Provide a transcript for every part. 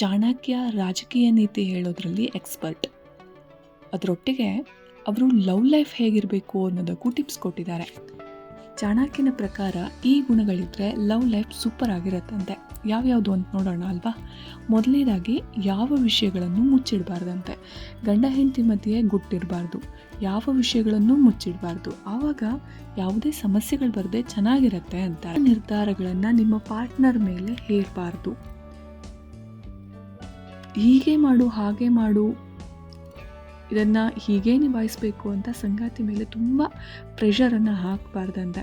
ಚಾಣಕ್ಯ ರಾಜಕೀಯ ನೀತಿ ಹೇಳೋದ್ರಲ್ಲಿ ಎಕ್ಸ್ಪರ್ಟ್ ಅದರೊಟ್ಟಿಗೆ ಅವರು ಲವ್ ಲೈಫ್ ಹೇಗಿರಬೇಕು ಅನ್ನೋದಕ್ಕೂ ಟಿಪ್ಸ್ ಕೊಟ್ಟಿದ್ದಾರೆ. ಚಾಣಕ್ಯನ ಪ್ರಕಾರ ಈ ಗುಣಗಳಿದ್ದರೆ ಲವ್ ಲೈಫ್ ಸೂಪರ್ ಆಗಿರತ್ತಂತೆ. ಯಾವ್ಯಾವುದು ಅಂತ ನೋಡೋಣ ಅಲ್ವಾ? ಮೊದಲನೇದಾಗಿ ಯಾವ ವಿಷಯಗಳನ್ನು ಮುಚ್ಚಿಡಬಾರ್ದಂತೆ. ಗಂಡ ಹೆಂಡತಿ ಮಧ್ಯೆ ಗುಟ್ಟಿರಬಾರ್ದು. ಯಾವ ವಿಷಯಗಳನ್ನು ಮುಚ್ಚಿಡಬಾರ್ದು. ಆವಾಗ ಯಾವುದೇ ಸಮಸ್ಯೆಗಳು ಬರದೆ ಚೆನ್ನಾಗಿರತ್ತೆ ಅಂತ ನಿರ್ಧಾರಗಳನ್ನು ನಿಮ್ಮ ಪಾರ್ಟ್ನರ್ ಮೇಲೆ ಹೇರಬಾರ್ದು. ಹೀಗೆ ಮಾಡು, ಹಾಗೆ ಮಾಡು. ಇದನ್ನು ಹೀಗೇ ನಿಭಾಯಿಸಬೇಕು ಅಂತ ಸಂಗಾತಿ ಮೇಲೆ ತುಂಬ ಪ್ರೆಷರನ್ನು ಹಾಕಬಾರ್ದಂತೆ.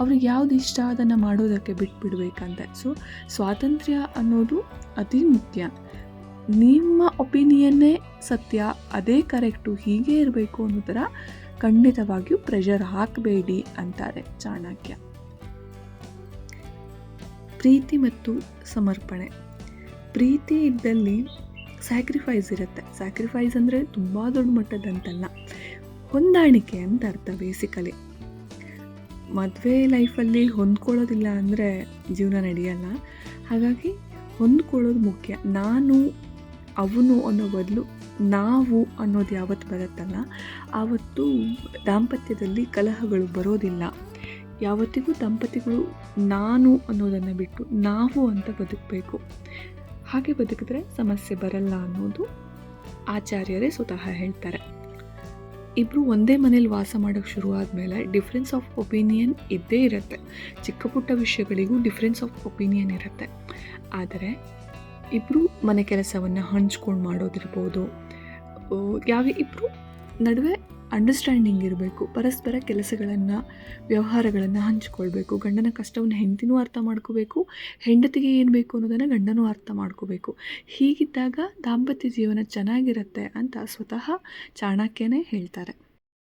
ಅವ್ರಿಗೆ ಯಾವ್ದು ಇಷ್ಟ ಅದನ್ನು ಮಾಡೋದಕ್ಕೆ ಬಿಟ್ಬಿಡ್ಬೇಕಂತೆ. ಸೊ ಸ್ವಾತಂತ್ರ್ಯ ಅನ್ನೋದು ಅತಿ ಮುಖ್ಯ. ನಿಮ್ಮ ಒಪಿನಿಯನ್ನೇ ಸತ್ಯ, ಅದೇ ಕರೆಕ್ಟು ಹೀಗೆ ಇರಬೇಕು ಅನ್ನೋ ಥರ ಖಂಡಿತವಾಗಿಯೂ ಪ್ರೆಷರ್ ಹಾಕಬೇಡಿ ಅಂತಾರೆ ಚಾಣಕ್ಯ. ಪ್ರೀತಿ ಮತ್ತು ಸಮರ್ಪಣೆ. ಪ್ರೀತಿ ಇದ್ದಲ್ಲಿ ಸ್ಯಾಕ್ರಿಫೈಸ್ ಇರುತ್ತೆ. ಸ್ಯಾಕ್ರಿಫೈಸ್ ಅಂದರೆ ತುಂಬ ದೊಡ್ಡ ಮಟ್ಟದಂತಲ್ಲ. ಹೊಂದಾಣಿಕೆ ಅಂತ ಅರ್ಥ ಬೇಸಿಕಲಿ ಮದುವೆ ಲೈಫಲ್ಲಿ ಹೊಂದ್ಕೊಳ್ಳೋದಿಲ್ಲ ಅಂದರೆ ಜೀವನ ನಡೆಯಲ್ಲ. ಹಾಗಾಗಿ ಹೊಂದ್ಕೊಳ್ಳೋದು ಮುಖ್ಯ. ನಾನು ಅವನು ಅನ್ನೋ ಬದಲು ನಾವು ಅನ್ನೋದು ಯಾವತ್ತು ಬರುತ್ತಲ್ಲ, ಆವತ್ತು ದಾಂಪತ್ಯದಲ್ಲಿ ಕಲಹಗಳು ಬರೋದಿಲ್ಲ. ಯಾವತ್ತಿಗೂ ದಂಪತಿಗಳು ನಾನು ಅನ್ನೋದನ್ನು ಬಿಟ್ಟು ನಾವು ಅಂತ ಬದುಕಬೇಕು. ಹಾಗೆ ಬದುಕಿದ್ರೆ ಸಮಸ್ಯೆ ಬರಲ್ಲ ಅನ್ನೋದು ಆಚಾರ್ಯರೇ ಸ್ವತಃ ಹೇಳ್ತಾರೆ. ಇಬ್ಬರು ಒಂದೇ ಮನೇಲಿ ವಾಸ ಮಾಡೋಕ್ಕೆ ಶುರು ಆದಮೇಲೆ ಡಿಫ್ರೆನ್ಸ್ ಆಫ್ ಒಪಿನಿಯನ್ ಇದ್ದೇ ಇರುತ್ತೆ. ಚಿಕ್ಕ ಪುಟ್ಟ ವಿಷಯಗಳಿಗೂ ಡಿಫ್ರೆನ್ಸ್ ಆಫ್ ಒಪಿನಿಯನ್ ಇರುತ್ತೆ. ಆದರೆ ಇಬ್ಬರು ಮನೆ ಕೆಲಸವನ್ನು ಹಂಚ್ಕೊಂಡು ಮಾಡೋದಿರ್ಬೋದು. ಯಾವ ಇಬ್ಬರು ನಡುವೆ ಅಂಡರ್ಸ್ಟ್ಯಾಂಡಿಂಗ್ ಇರಬೇಕು, ಪರಸ್ಪರ ಕೆಲಸಗಳನ್ನು, ವ್ಯವಹಾರಗಳನ್ನು ಹಂಚಿಕೊಳ್ಬೇಕು, ಗಂಡನ ಕಷ್ಟವನ್ನು ಹೆಂಡತಿನೂ ಅರ್ಥ ಮಾಡ್ಕೋಬೇಕು, ಹೆಂಡತಿಗೆ ಏನು ಬೇಕು ಅನ್ನೋದನ್ನು ಗಂಡನೂ ಅರ್ಥ ಮಾಡ್ಕೋಬೇಕು. ಹೀಗಿದ್ದಾಗ ದಾಂಪತ್ಯ ಜೀವನ ಚೆನ್ನಾಗಿರುತ್ತೆ ಅಂತ ಸ್ವತಃ ಚಾಣಕ್ಯನೇ ಹೇಳ್ತಾರೆ.